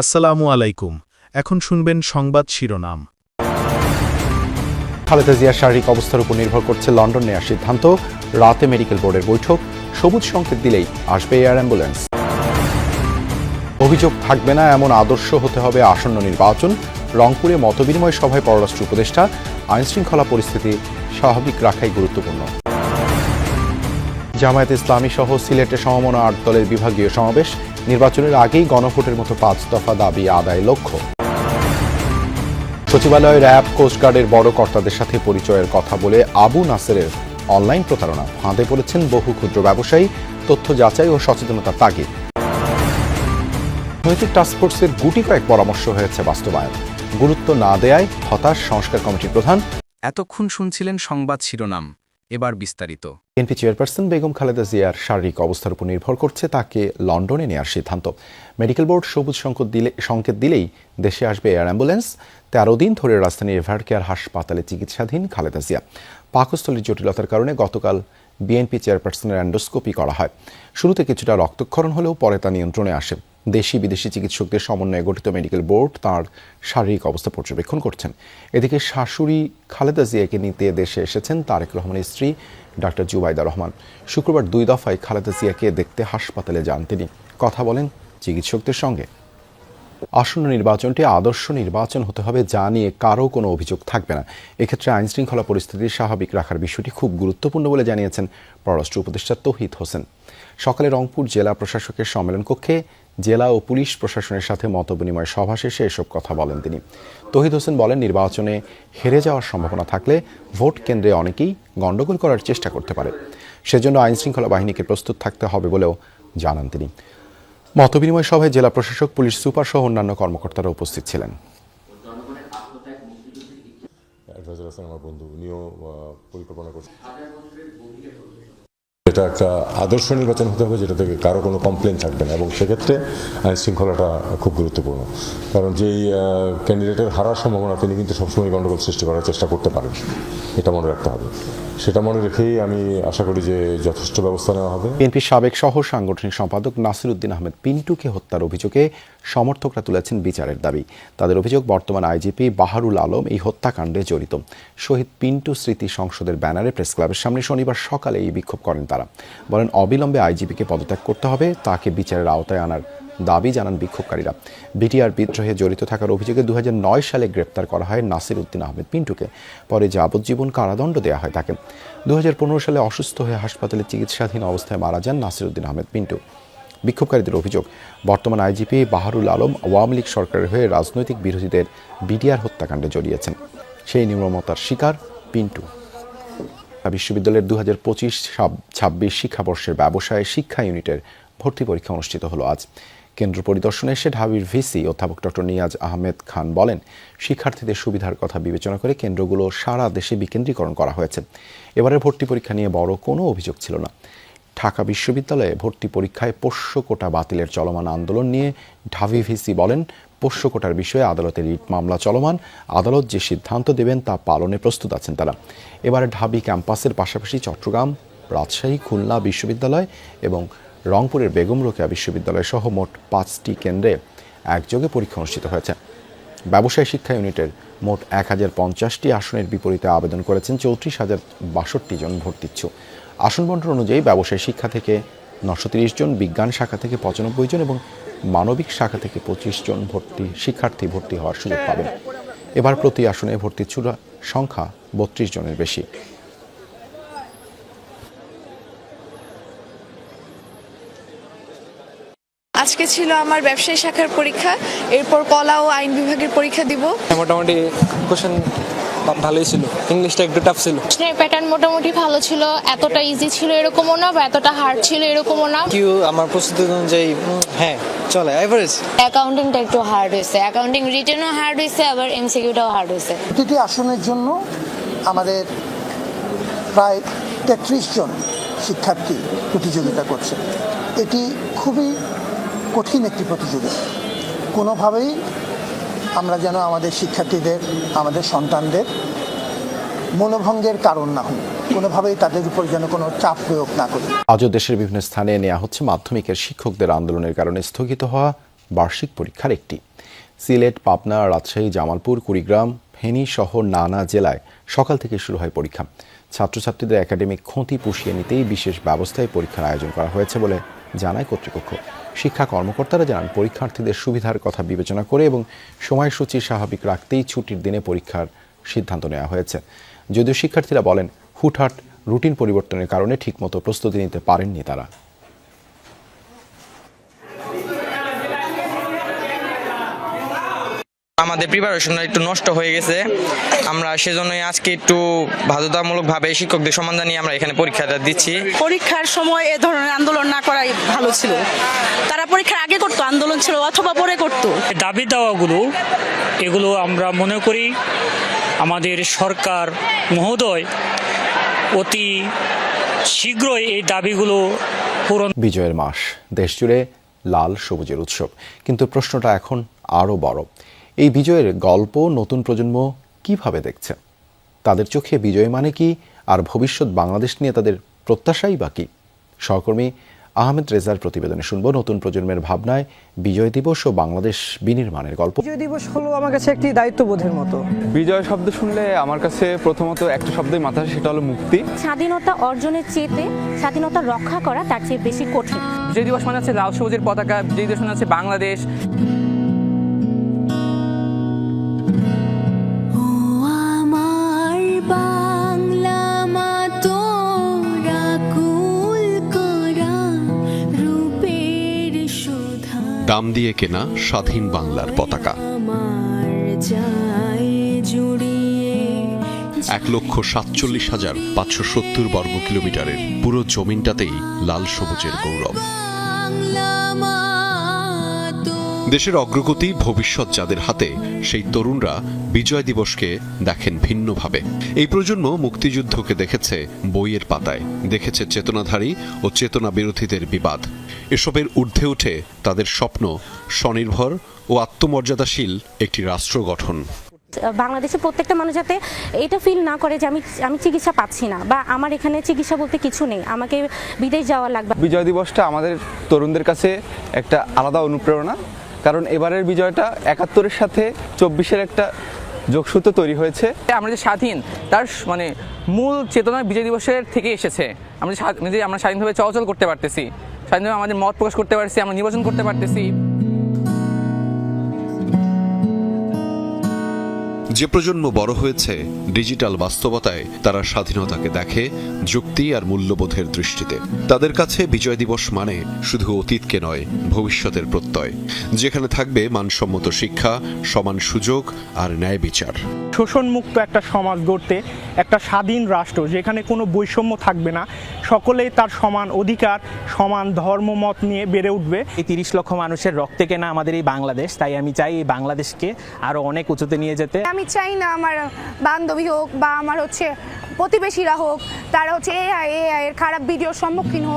আসসালামু আলাইকুম। এখন শুনবেন সংবাদ শিরোনাম। খালেদা জিয়ার শারীরিক অবস্থার উপর নির্ভর করছে লন্ডন নেওয়ার সিদ্ধান্ত। রাতে মেডিকেল বোর্ডের বৈঠক, সবুজ সংকেত দিলেই আসবে এয়ার অ্যাম্বুলেন্স। অভিযোগ থাকবে না, এমন আদর্শ হতে হবে আসন্ন নির্বাচন। রংপুরে মতবিনিময় সভায় পররাষ্ট্র উপদেষ্টা, আইনশৃঙ্খলা পরিস্থিতি স্বাভাবিক রাখাই গুরুত্বপূর্ণ। জামায়াত ইসলামী সহ সিলেটে সমমনা আট দলের বিভাগীয় সমাবেশ নির্বাচনের আগেই গণভোটের মতো পাঁচ দফা দাবি আদায় লক্ষ্য। সচিবালয় র্যাব কোস্টগার্ডের বড় কর্তাদের সাথে পরিচয়ের কথা বলে আবু নাসেরের অনলাইন প্রতারণা। ফাঁদে পড়েছেন বহু ক্ষুদ্র ব্যবসায়ী, তথ্য যাচাই ও সচেতনতার তাগিদ। নৈতিক টাস্কফোর্সের গুটি কয়েক পরামর্শ হয়েছে বাস্তবায়ন। গুরুত্ব না দেয়ায় হতাশ সংস্কার কমিটির প্রধান। এতক্ষণ শুনছিলেন সংবাদ শিরোনাম। এবার বিস্তারিত। বিএনপি চেয়ারপারসন বেগম খালেদা জিয়ার শারীরিক অবস্থার উপর নির্ভর করছে, তাকে লন্ডনে নেওয়ার সিদ্ধান্ত। মেডিকেল বোর্ড সবুজ সংকেত দিলে, সংকেত দিলেই দেশে আসবে এয়ার অ্যাম্বুলেন্স। তেরো দিন ধরে রাজধানীর এভার কেয়ার হাসপাতালে চিকিৎসাধীন খালেদা জিয়া। পাকস্থলীর জটিলতার কারণে গতকাল বিএনপি চেয়ারপারসনের অ্যান্ডোস্কোপি করা হয়। শুরুতে কিছুটা রক্তক্ষরণ হলেও পরে তা নিয়ন্ত্রণে আসে। দেশি বিদেশি চিকিৎসকদের সমন্বয়ে গঠিত মেডিকেল বোর্ড তার শারীরিক অবস্থা পর্যবেক্ষণ করছেন। এদিকে শাশুড়ি খালেদা জিয়াকে নিতে দেশে এসেছেন তারেক রহমানের স্ত্রী ডাক্তার জুবাইদা রহমান। শুক্রবার দুই দফায় খালেদা জিয়াকে দেখতে হাসপাতালে যান তিনি। কথা বলেন চিকিৎসকদের সঙ্গে। আসন্ন নির্বাচনটি আদর্শ নির্বাচন হতে হবে, যা নিয়ে কারও কোনো অভিযোগ থাকবে না। এক্ষেত্রে আইন শৃঙ্খলা পরিস্থিতি স্বাভাবিক রাখার বিষয়টি খুব গুরুত্বপূর্ণ বলে জানিয়েছেন পররাষ্ট্র উপদেষ্টা তৌহিদ হোসেন। সকালে রংপুর জেলা প্রশাসকের সম্মেলন কক্ষে জেলা ও পুলিশ প্রশাসনের সাথে মতবিনিময় সভা শেষে এসব কথা বলেন তিনি। তহিদ হোসেন বলেন, নির্বাচনে হেরে যাওয়ার সম্ভাবনা থাকলে ভোট কেন্দ্রে অনেকেই গণ্ডগোল করার চেষ্টা করতে পারে। সেজন্য আইন শৃঙ্খলা বাহিনীকে প্রস্তুত থাকতে হবে বলেও জানান তিনি। মতবিনিময় সভায় জেলা প্রশাসক, পুলিশ সুপার সহ অন্যান্য কর্মকর্তারা উপস্থিত ছিলেন। আমার বন্ধু, উনিও পরিকল্পনা করছেন। এটা একটা আদর্শ নির্বাচন হতে হবে, যেটা থেকে কারও কোনো কমপ্লেন থাকবে না। এবং সেক্ষেত্রে আইন শৃঙ্খলাটা খুব গুরুত্বপূর্ণ। কারণ যেই ক্যান্ডিডেটের হারার সম্ভাবনা তিনি কিন্তু সবসময় গণ্ডগোল সৃষ্টি করার চেষ্টা করতে পারেন। এটা মনে রাখতে হবে। সেটা মনে রেখেই আমি আশা করি যে যথেষ্ট ব্যবস্থা নেওয়া হবে। বিএনপির সাবেক সহ সাংগঠনিক সম্পাদক নাসির উদ্দিন আহমেদ পিন্টুকে হত্যার অভিযোগে সমর্থকরা তুলেছেন বিচারের দাবি। তাদের অভিযোগ, বর্তমান আইজিপি বাহারুল আলম এই হত্যাকাণ্ডে জড়িত। শহীদ পিন্টু স্মৃতি সংসদের ব্যানারে প্রেস ক্লাবের সামনে শনিবার সকালে এই বিক্ষোভ করেন তারা। বলেন, অবিলম্বে আইজিপিকে পদত্যাগ করতে হবে, তাকে বিচারের আওতায় আনার দাবি জানান বিক্ষোভকারীরা। বিটিআর বিদ্রোহে জড়িত থাকার অভিযোগে দুহাজার নয় সালে গ্রেপ্তার করা হয় নাসির উদ্দিন আহমেদ পিন্টুকে। পরে যাবজ্জীবন কারাদণ্ড দেওয়া হয় তাকে। দুহাজার পনেরো সালে অসুস্থ হয়ে হাসপাতালে চিকিৎসাধীন অবস্থায় মারা যান নাসির উদ্দিন আহমেদ পিন্টু। বিক্ষোভকারীদের অভিযোগ, বর্তমান আইজিপি বাহারুল আলম আওয়ামী লীগ সরকারের হয়ে রাজনৈতিক বিরোধীদের বিটিআর হত্যাকাণ্ডে জড়িয়েছেন। সেই নির্মমতার শিকার পিন্টু। বিশ্ববিদ্যালয়ের দু হাজার পঁচিশ ছাব্বিশ শিক্ষাবর্ষের ব্যবসায় শিক্ষা ইউনিটের ভর্তি পরীক্ষা অনুষ্ঠিত হলো আজ। কেন্দ্র পরিদর্শনে এসে ঢাবির ভিসি অধ্যাপক ডক্টর নিয়াজ আহমেদ খান বলেন, শিক্ষার্থীদের সুবিধার কথা বিবেচনা করে কেন্দ্রগুলো সারা দেশে বিকেন্দ্রীকরণ করা হয়েছে। এবারের ভর্তি পরীক্ষা নিয়ে বড় কোনো অভিযোগ ছিল না। ঢাকা বিশ্ববিদ্যালয়ে ভর্তি পরীক্ষায় পোষ্য কোটা বাতিলের চলমান আন্দোলন নিয়ে ঢাবি ভিসি বলেন, পোষ্য কোটার বিষয়ে আদালতের রিট মামলা চলমান, আদালত যে সিদ্ধান্ত দেবেন তা পালনে প্রস্তুত আছেন তারা। এবারে ঢাবি ক্যাম্পাসের পাশাপাশি চট্টগ্রাম, রাজশাহী, খুলনা বিশ্ববিদ্যালয় এবং রংপুরের বেগম রোকেয়া বিশ্ববিদ্যালয় সহ মোট পাঁচটি কেন্দ্রে একযোগে পরীক্ষা অনুষ্ঠিত হয়েছে। ব্যবসায় শিক্ষা ইউনিটের মোট এক হাজার পঞ্চাশটি আসনের বিপরীতে আবেদন করেছেন চৌত্রিশ হাজার বাষট্টি জন ভর্তিচ্ছু। আসন বন্টন অনুযায়ী ব্যবসায় শিক্ষা থেকে নশো তিরিশ জন, বিজ্ঞান শাখা থেকে পঁচানব্বই জন এবং মানবিক শাখা থেকে পঁচিশ জন ভর্তি শিক্ষার্থী ভর্তি হওয়ার সুযোগ পাবেন। এবার প্রতি আসনে ভর্তিচ্ছুর সংখ্যা বত্রিশ জনের বেশি। আজকে ছিল আমার ব্যবসায়ী শাখার পরীক্ষা এরপর কলা ও আইন বিভাগের পরীক্ষা দিব। মোটামুটি কোশ্চেন ভালোই ছিল ইংলিশটা একটু টাফ ছিল। প্রশ্নের প্যাটার্ন মোটামুটি ভালো ছিল এতটা ইজি ছিল এরকমও না বা এতটা হার্ড ছিল এরকমও না। কিউ আমার প্রস্তুতি অনুযায়ী হ্যাঁ চলে এভারেজ অ্যাকাউন্টিংটা একটু হার্ড হয়েছে অ্যাকাউন্টিং রিটেনও হার্ড হয়েছে আবার এমসিকিউটাও হার্ড হয়েছে। প্রতিটি আসনের জন্য আমাদের প্রায় তেত্রিশ জন শিক্ষার্থী প্রতিযোগিতা করছে। এটি খুবই কঠিন একটি প্রতিযোগিতা কোনোভাবেই আমরা যেন আমাদের শিক্ষার্থীদের, আমাদের সন্তানদের মনোভঙ্গের কারণ না হই। কোনোভাবেই তাদের উপর যেন কোনো চাপ প্রয়োগ না করি। আজও দেশের বিভিন্ন স্থানে নেওয়া হচ্ছে মাধ্যমিকের শিক্ষকদের আন্দোলনের কারণে স্থগিত হওয়া বার্ষিক পরীক্ষার একটি। সিলেট, পাবনা, রাজশাহী, জামালপুর, কুড়িগ্রাম, ফেনী সহ নানা জেলায় সকাল থেকে শুরু হয় পরীক্ষা। ছাত্রছাত্রীদের একাডেমিক ক্ষতি পুষিয়ে নিতেই বিশেষ ব্যবস্থায় পরীক্ষার আয়োজন করা হয়েছে বলে জানায় কর্তৃপক্ষ। শিক্ষা কর্মকর্তারা জানান পরীক্ষার্থীদের সুবিধার কথা বিবেচনা করে এবং সময়সূচি স্বাভাবিক রাখতেই ছুটির দিনে পরীক্ষার সিদ্ধান্ত নেওয়া হয়েছে। যদিও শিক্ষার্থীরা বলেন, হুটহাট রুটিন পরিবর্তনের কারণে ঠিকমতো প্রস্তুতি নিতে পারেননি তারা। আমাদের প্রিপারেশনটা একটু নষ্ট হয়ে গেছে। আমরা সেজন্যই আজকে একটু বাধ্যতামূলকভাবে শিক্ষকদের সম্মান জানিয়ে আমরা এখানে পরীক্ষাটা দিচ্ছি। পরীক্ষার সময় এ ধরনের আন্দোলন না করাই ভালো ছিল। তারা পরীক্ষার আগে করতো আন্দোলন ছিল অথবা পরে করতো। দাবি দাওয়াগুলো এগুলো আমরা মনে করি আমাদের সরকার মহোদয় অতি শীঘ্রই এই দাবিগুলো পূরণ বিজয়ের মাস দেশজুড়ে লাল সবুজের উৎসব। কিন্তু প্রশ্নটা এখন আরও বড়। এই বিজয়ের গল্প নতুন প্রজন্ম কীভাবে দেখছে? তাদের চোখে বিজয় মানে কি? আর ভবিষ্যৎ বাংলাদেশ নিয়ে তাদের প্রত্যাশাই বা কি? সহকর্মী আহমেদ রেজার প্রতিবেদনে শুনব নতুন প্রজন্মের ভাবনায় বিজয় দিবস ও বাংলাদেশ বিনির্মাণের গল্প। বিজয় দিবস হলো আমার কাছে একটি দায়িত্ববোধের মতো। বিজয় শব্দ শুনলে আমার কাছে প্রথমত একটা শব্দই মাথা আসে, সেটা হলো মুক্তি। স্বাধীনতা অর্জনের চেয়েতে স্বাধীনতা রক্ষা করা তার চেয়ে বেশি কঠিন। বিজয় দিবস মানে হচ্ছে লাল সবুজের পতাকা বিজয় দিবস মানে হচ্ছে বাংলাদেশ। দাম দিয়ে কেনা স্বাধীন বাংলার পতাকা। এক লক্ষ সাতচল্লিশ হাজার পাঁচশো সত্তর বর্গ কিলোমিটারের পুরো জমিনটাতেই লাল সবুজের গৌরব। দেশের অগ্রগতি ভবিষ্যৎ যাদের হাতে সেই তরুণরা বিজয় দিবসকে দেখেন ভিন্নভাবে। এই প্রজন্ম মুক্তিযুদ্ধকে দেখেছে বইয়ের পাতায় দেখেছে চেতনাধারী ও চেতনা বিরোধীদের বিবাদ। এসবের ঊর্ধ্বে উঠে তাদের স্বপ্ন স্বনির্ভর ও আত্মমর্যাদাশীল একটি রাষ্ট্র গঠন। বাংলাদেশের প্রত্যেকটা মানুষ যাতে এটা ফিল না করে যে আমি আমি চিকিৎসা পাচ্ছি না বা আমার এখানে চিকিৎসা বলতে কিছু নেই আমাকে বিদেশ যাওয়া লাগবে। বিজয় দিবসটা আমাদের তরুণদের কাছে একটা আলাদা অনুপ্রেরণা কারণ এবারের বিজয়টা একাত্তরের সাথে চব্বিশের একটা যোগসূত্র তৈরি হয়েছে। আমরা যে স্বাধীন, তার মানে মূল চেতনা বিজয় দিবসের থেকে এসেছে। আমরা যে স্বা- যে আমরা স্বাধীনভাবে চলাচল করতে পারতেছি, স্বাধীনভাবে আমাদের মত প্রকাশ করতে পারছি, আমরা নির্বাচন করতে পারতেছি। যে প্রজন্ম বড় হয়েছে, ডিজিটাল বাস্তবতায় তারা স্বাধীনতাকে দেখে, যুক্তি আর মূল্যবোধের দৃষ্টিতে। তাদের কাছে বিজয় দিবস মানে শুধু অতীতকে নয়, ভবিষ্যতের প্রত্যয়। যেখানে থাকবে মানসম্মত শিক্ষা, সমান সুযোগ আর ন্যায় বিচার। শোষণমুক্ত একটা সমাজ গড়তে একটা স্বাধীন রাষ্ট্র যেখানে কোনো বৈষম্য থাকবে না সকলেই তার সমান অধিকার সমান ধর্মমত নিয়ে বেড়ে উঠবে। এই তিরিশ লক্ষ মানুষের রক্তে কেনা আমাদের এই বাংলাদেশ তাই আমি চাই এই বাংলাদেশকে আরও অনেক উঁচুতে নিয়ে যেতে। আমি চাই না আমার বান্ধবী হোক বা আমার হচ্ছে প্রতিবেশীরা হোক তারা হচ্ছে এআই এআই এর খারাপ ভিডিওর সম্মুখীন হোক।